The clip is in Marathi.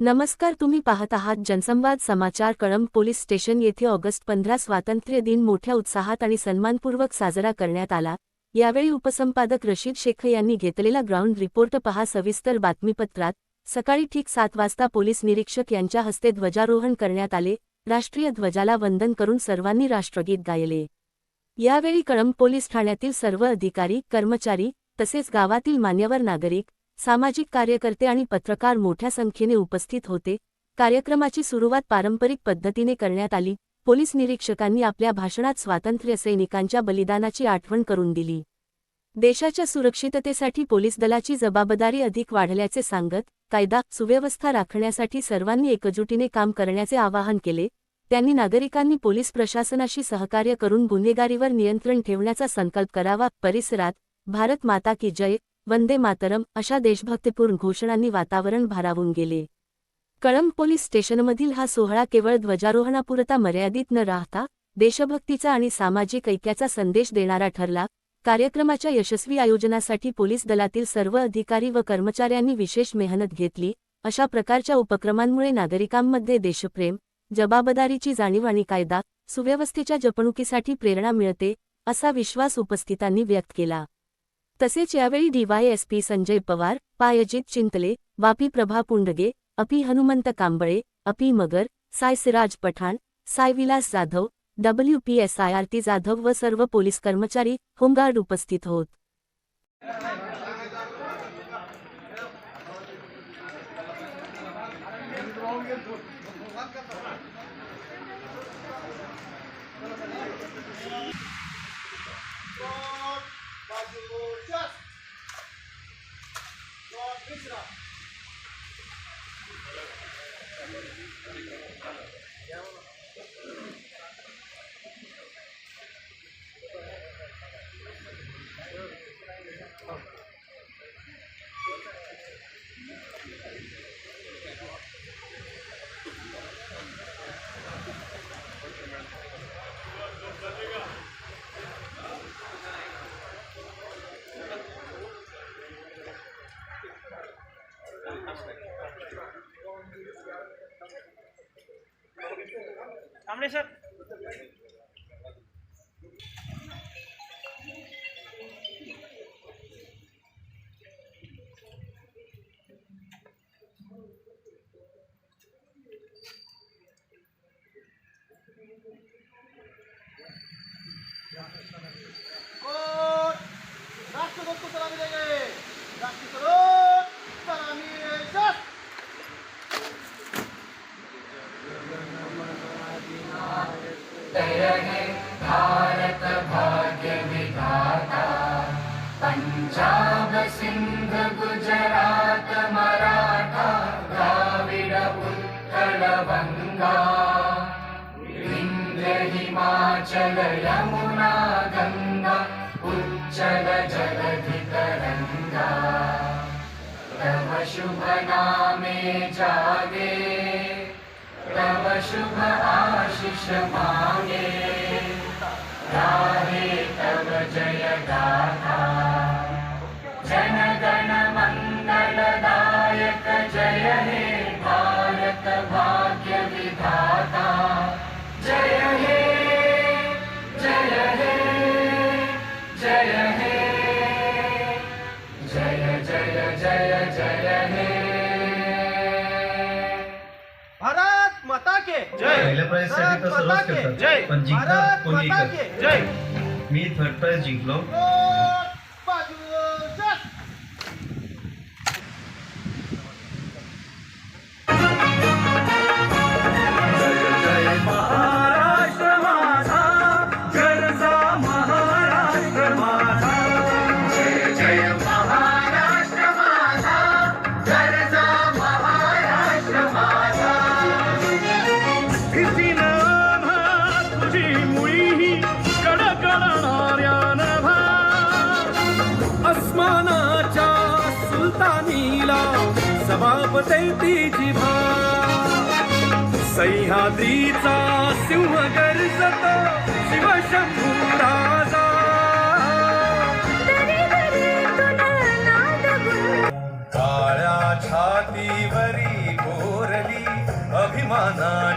नमस्कार तुम्ही पाहत आहात जनसंवाद समाचार कळंब पोलीस स्टेशन येथे ऑगस्ट पंधरा स्वातंत्र्य दिन मोठ्या उत्साहात आणि सन्मानपूर्वक साजरा करण्यात आला. यावेळी उपसंपादक रशीद शेख यांनी घेतलेला ग्राउंड रिपोर्ट पहा. सविस्तर बातमीपत्रात सकाळी ठीक सात वाजता पोलीस निरीक्षक यांच्या हस्ते ध्वजारोहण करण्यात आले. राष्ट्रीय ध्वजाला वंदन करून सर्वांनी राष्ट्रगीत गायले. यावेळी कळंब पोलीस ठाण्यातील सर्व अधिकारी कर्मचारी तसेच गावातील मान्यवर नागरिक सामाजिक कार्यकर्ते आणि पत्रकार मोठ्या संख्येने उपस्थित होते. कार्यक्रमाची सुरुवात पारंपरिक पद्धतीने करण्यात आली. पोलीस निरीक्षकांनी आपल्या भाषणात स्वातंत्र्य सैनिकांच्या बलिदानाची आठवण करून दिली. देशाच्या सुरक्षिततेसाठी पोलीस दलाची जबाबदारी अधिक वाढल्याचे सांगत कायदा सुव्यवस्था राखण्यासाठी सर्वांनी एकजुटीने काम करण्याचे आवाहन केले. त्यांनी नागरिकांनी पोलीस प्रशासनाशी सहकार्य करून गुन्हेगारीवर नियंत्रण ठेवण्याचा संकल्प करावा. परिसरात भारत माता की जय वंदे मातरम अशा देशभक्तीपूर्ण घोषणांनी वातावरण भारावून गेले. कळंब पोलीस स्टेशनमधील हा सोहळा केवळ ध्वजारोहणापुरता मर्यादित न राहता देशभक्तीचा आणि सामाजिक ऐक्याचा संदेश देणारा ठरला. कार्यक्रमाच्या यशस्वी आयोजनासाठी पोलीस दलातील सर्व अधिकारी व कर्मचाऱ्यांनी विशेष मेहनत घेतली. अशा प्रकारच्या उपक्रमांमुळे नागरिकांमध्ये देशप्रेम जबाबदारीची जाणीव आणि कायदा सुव्यवस्थेच्या जपणुकीसाठी प्रेरणा मिळते असा विश्वास उपस्थितांनी व्यक्त केला. तसेच यावेळी डीवायएसपी संजय पवार पायजित चिंतले वापी प्रभा पुंडगे अपी हनुमंत कांबळे अपी मगर साय सिराज पठाण साय विलास जाधव डब्ल्यूपीएसआय आरती जाधव व सर्व पोलीस कर्मचारी होमगार्ड उपस्थित होत. बाजूच्या दुसरा कांबळे सर और सिंध गुजरात मराठा द्राविड उत्कल बङ्गा विन्ध्य हिमाचल यमुना गङ्गा उच्चल जलधि तरङ्गा तव शुभ नामे जागे तव शुभ आशिष मागे. राहे तर सर्वच जय. पण भारत कोणी मी थर्ड प्राइज जिंकलो. सभापते जिभा. सह्याद्रीचा सिंह गर्जतो शिवशंभू राजा. काळ्या छातीवरी घोर अभिमानाची